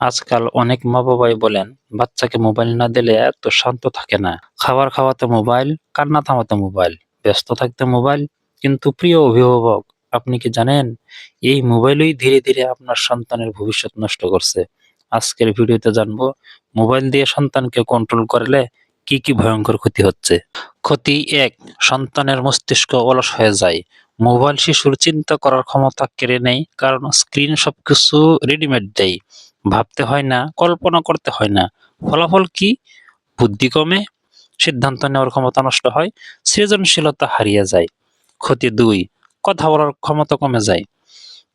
আজকাল অনেক মা বাবাই বলেন, বাচ্চাকে মোবাইল না দিলে এত শান্ত থাকে না। খাবার খাওয়াতে মোবাইল কান্না থামাতে মোবাইল ব্যস্ত থাকতে মোবাইল কিন্তু প্রিয় অভিভাবক, আপনি কি জানেন, এই মোবাইলই ধীরে ধীরে আপনার সন্তানের ভবিষ্যৎ নষ্ট করছে। আজকের ভিডিওতে জানব মোবাইল দিয়ে সন্তানকে কন্ট্রোল করলে কি কি ভয়ঙ্কর ক্ষতি হচ্ছে। ক্ষতি এক, সন্তানের মস্তিষ্ক অলস হয়ে যায়। মোবাইল শিশুর চিন্তা করার ক্ষমতা কেড়ে নেয়, কারণ স্ক্রিন সবকিছু রেডিমেড দেয়। ভাবতে হয় না, কল্পনা করতে হয় না। ফলাফল কি? বুদ্ধি কমে, সিদ্ধান্ত নেওয়ার ক্ষমতা নষ্ট হয়, সৃজনশীলতা হারিয়ে যায়। ক্ষতি দুই, কথা বলার ক্ষমতা কমে যায়।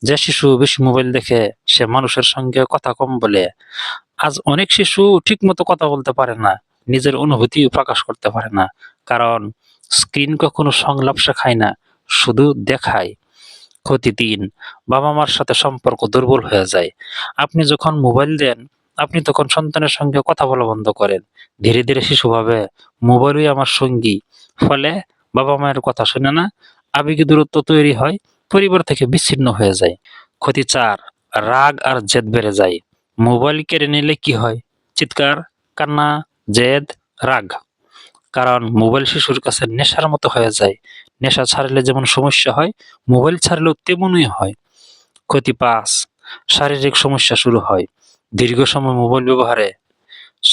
যে শিশু বেশি মোবাইল দেখে, সে মানুষের সঙ্গে কথা কম বলে। আজ অনেক শিশু ঠিকমতো কথা বলতে পারে না, নিজের অনুভূতি প্রকাশ করতে পারে না। কারণ, স্ক্রিন কখনো সংলাপ শেখায় না, শুধু দেখায়। ক্ষতি তিন বাবা মার সাথে সম্পর্ক দুর্বল হয়ে যায়। আপনি যখন মোবাইল দেন, আপনি তখন সন্তানের সঙ্গে কথা বলা বন্ধ করেন। ধীরে ধীরে শিশু ভাবে, মোবাইলই আমার সঙ্গী। ফলে বাবা মায়ের কথা শুনে না, আবেগী দূরত্ব তৈরি হয়, পরিবার থেকে বিচ্ছিন্ন হয়ে যায়। ক্ষতি চার রাগ আর জেদ বেড়ে যায়। মোবাইল কেড়ে নিলে কি হয়? চিৎকার, কান্না, জেদ, রাগ। কারণ মোবাইল শিশুর কাছে নেশার মতো হয়ে যায়। নেশা ছাড়লে যেমন সমস্যা হয়, মোবাইল ছাড়লেও তেমনই হয়। ক্ষতি পাস শারীরিক সমস্যা শুরু হয়। দীর্ঘ সময় মোবাইল ব্যবহারে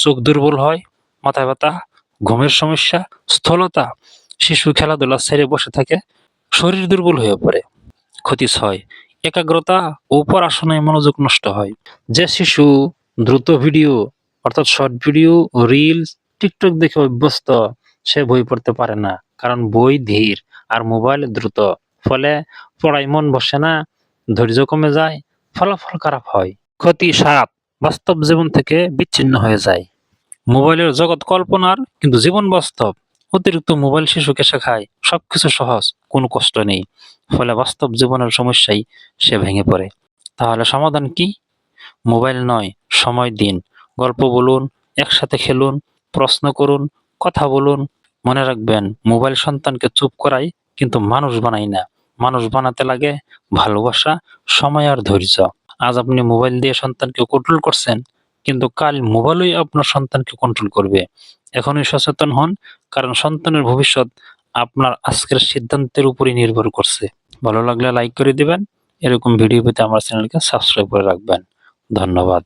চোখ দুর্বল হয়, মাথা ব্যথা, ঘুমের সমস্যা, স্থলতা, শিশু খেলাধুলা ছেড়ে বসে থাকে, শরীর দুর্বল হয়ে পড়ে। ক্ষতি ছয়, একাগ্রতা ও পড়াশোনায় মনোযোগ নষ্ট হয়। যে শিশু দ্রুত ভিডিও অর্থাৎ শর্ট ভিডিও রিলস, টিকটক দেখে অভ্যস্ত, সে বই পড়তে পারে না, কারণ বই ধীর। আর মোবাইল দ্রুত। ফলে পড়ায় মন বসে না, ধৈর্য কমে যায়, ফলাফল খারাপ হয়। ক্ষতি সাত বাস্তব জীবন থেকে বিচ্ছিন্ন হয়ে যায়। মোবাইলের জগৎ কল্পনার, কিন্তু জীবন বাস্তব। অতিরিক্ত মোবাইল শিশুকে শেখায়, সবকিছু সহজ, কোনো কষ্ট নেই। ফলে বাস্তব জীবনের সমস্যাই সে ভেঙে পড়ে। তাহলে সমাধান কি? মোবাইল নয়, সময় দিন। গল্প বলুন, একসাথে খেলুন, প্রশ্ন করুন, কথা বলুন। মনে রাখবেন, মোবাইল সন্তানকে চুপ করাই কিন্তু মানুষ বানাই না। মানুষ বানাতে লাগে ভালোবাসা, সময় আর ধৈর্য। আজ আপনি মোবাইল দিয়ে সন্তানকে কন্ট্রোল করছেন, কিন্তু কাল মোবাইলই আপনার সন্তানকে কন্ট্রোল করবে। এখনই সচেতন হন, কারণ সন্তানের ভবিষ্যৎ আপনার আজকের সিদ্ধান্তের উপরই নির্ভর করছে। ভালো লাগলে লাইক করে দিবেন, এরকম ভিডিও পেতে আমার চ্যানেলকে সাবস্ক্রাইব করে রাখবেন। ধন্যবাদ।